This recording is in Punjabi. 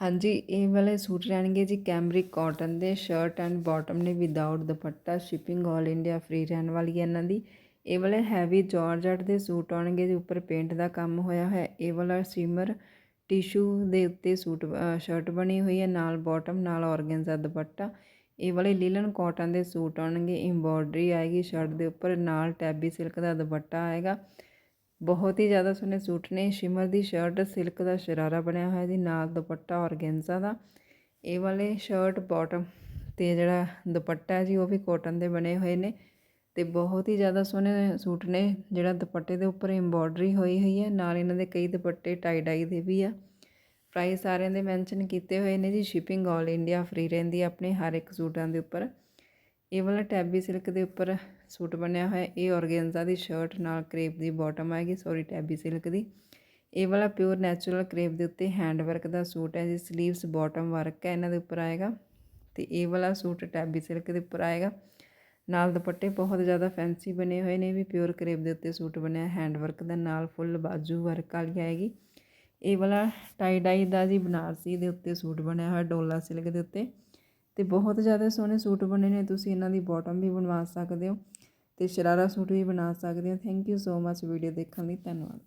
ਹਾਂਜੀ, ਇਹ ਵਾਲੇ ਸੂਟ ਰਹਿਣਗੇ ਜੀ ਕੈਮਰਿਕ ਕਾਟਨ ਦੇ ਸ਼ਰਟ ਐਂਡ ਬਾਟਮ ਨੇ without dupatta shipping all India free ਰਹਿਣ ਵਾਲੀ ਹੈ ਇਹਨਾਂ ਦੀ। ਇਹ ਵਾਲੇ ਹੈਵੀ ਜਾਰਜਟ ਦੇ ਸੂਟ ਆਉਣਗੇ ਜੀ, ਉੱਪਰ ਪੇਂਟ ਦਾ ਕੰਮ ਹੋਇਆ ਹੋਇਆ। ਇਹ ਵਾਲਾ ਸਿਮਰ ਟਿਸ਼ੂ ਦੇ ਉੱਤੇ ਸੂਟ ਸ਼ਰਟ ਬਣੀ ਹੋਈ ਹੈ, ਨਾਲ ਬਾਟਮ ਨਾਲ ਔਰਗੈਂਜ਼ਾ ਦੁਪੱਟਾ। ਇਹ ਵਾਲੇ ਲੀਲਨ ਕਾਟਨ ਦੇ ਸੂਟ ਆਉਣਗੇ ਐਮਬੋਡਰੀ ਆਏਗੀ ਸ਼ਰਟ ਦੇ ਉੱਪਰ, ਨਾਲ ਟੈਬੀ ਸਿਲਕ ਦਾ ਦੁਪੱਟਾ ਆਏਗਾ। ਬਹੁਤ ਹੀ ਜ਼ਿਆਦਾ ਸੋਹਣੇ ਸੂਟ ਨੇ। ਸ਼ਿਮਰ ਦੀ ਸ਼ਰਟ ਸਿਲਕ ਦਾ ਸ਼ਰਾਰਾ ਬਣਿਆ ਹੋਇਆ ਜੀ, ਨਾਲ ਦੁਪੱਟਾ ਔਰਗੈਂਜ਼ਾ ਦਾ। ਇਹ ਵਾਲੇ ਸ਼ਰਟ ਬਾਟਮ ਤੇ ਜਿਹੜਾ ਦੁਪੱਟਾ ਜੀ, ਉਹ ਵੀ ਕਾਟਨ ਦੇ ਬਣੇ ਹੋਏ ਨੇ ਤੇ ਬਹੁਤ ਹੀ ਜ਼ਿਆਦਾ ਸੋਹਣੇ ਸੂਟ ਨੇ। ਜਿਹੜਾ ਦੁਪੱਟੇ ਦੇ ਉੱਪਰ ਐਮਬੋਡਰੀ ਹੋਈ ਹੋਈ ਹੈ, ਨਾਲ ਇਹਨਾਂ ਦੇ ਕਈ ਦੁਪੱਟੇ ਟਾਈ ਡਾਈ ਦੇ ਵੀ ਆ। ਪ੍ਰਾਈਸ ਸਾਰਿਆਂ ਦੇ ਮੈਂਸ਼ਨ ਕੀਤੇ ਹੋਏ ਨੇ ਜੀ ਸ਼ਿਪਿੰਗ ਆਲ ਇੰਡੀਆ ਫ੍ਰੀ ਰਹਿੰਦੀ ਹੈ ਆਪਣੇ ਹਰ ਇੱਕ ਸੂਟਾਂ ਦੇ ਉੱਪਰ। ਇਹ ਵਾਲਾ ਟੈਬੀ ਸਿਲਕ ਦੇ ਉੱਪਰ ਸੂਟ ਬਣਿਆ ਹੋਇਆ ਇਹ ਔਰਗੈਂਜ਼ਾ ਦੀ ਸ਼ਰਟ ਨਾਲ ਕਰੇਪ ਦੀ ਬਾਟਮ ਆਏਗੀ ਸੌਰੀ ਟੈਬੀ ਸਿਲਕ ਦੀ। ਇਹ ਵਾਲਾ ਪਿਓਰ ਨੈਚੁਰਲ ਕਰੇਪ ਦੇ ਉੱਤੇ ਹੈਂਡ ਵਰਕ ਦਾ ਸੂਟ ਹੈ ਜੀ 슬ੀਵਸ ਬਾਟਮ ਵਰਕ ਹੈ, ਇਹਨਾਂ ਦੇ ਉੱਪਰ ਆਏਗਾ। ਤੇ ਇਹ ਵਾਲਾ ਸੂਟ ਟੈਬੀ ਸਿਲਕ ਦੇ ਉੱਪਰ ਆਏਗਾ। ਨਾਲ ਦੁਪੱਟੇ ਬਹੁਤ ਜ਼ਿਆਦਾ ਫੈਂਸੀ ਬਣੇ ਹੋਏ ਨੇ ਵੀ ਪਿਓਰ ਕਰੇਪ ਦੇ ਉੱਤੇ ਸੂਟ ਬਣਿਆ ਹੈਂਡ ਵਰਕ ਦਾ ਨਾਲ ਫੁੱਲ ਬਾਜੂ ਵਰਕ ਵਾਲੀ ਆਏਗੀ। ਇਹ ਵਾਲਾ ਟਾਈ ਡਾਈ ਦਾ ਜੀ ਬਨਾਰਸੀ ਦੇ ਉੱਤੇ ਸੂਟ ਬਣਿਆ ਹੋਇਆ, ਡੋਲਾ ਸਿਲਕ ਦੇ ਉੱਤੇ। ਤੇ ਬਹੁਤ ਜ਼ਿਆਦਾ ਸੋਹਣੇ ਸੂਟ ਬਣੇ ਨੇ, ਤੁਸੀਂ ਇਹਨਾਂ ਦੀ ਬਾਟਮ ਵੀ ਬਣਵਾ ਸਕਦੇ ਹੋ ਤੇ ਸ਼ਰਾਰਾ ਸੂਟ ਵੀ ਬਣਾ ਸਕਦੇ ਹੋ। Thank you so much video ਦੇਖਣ ਲਈ, ਧੰਨਵਾਦ।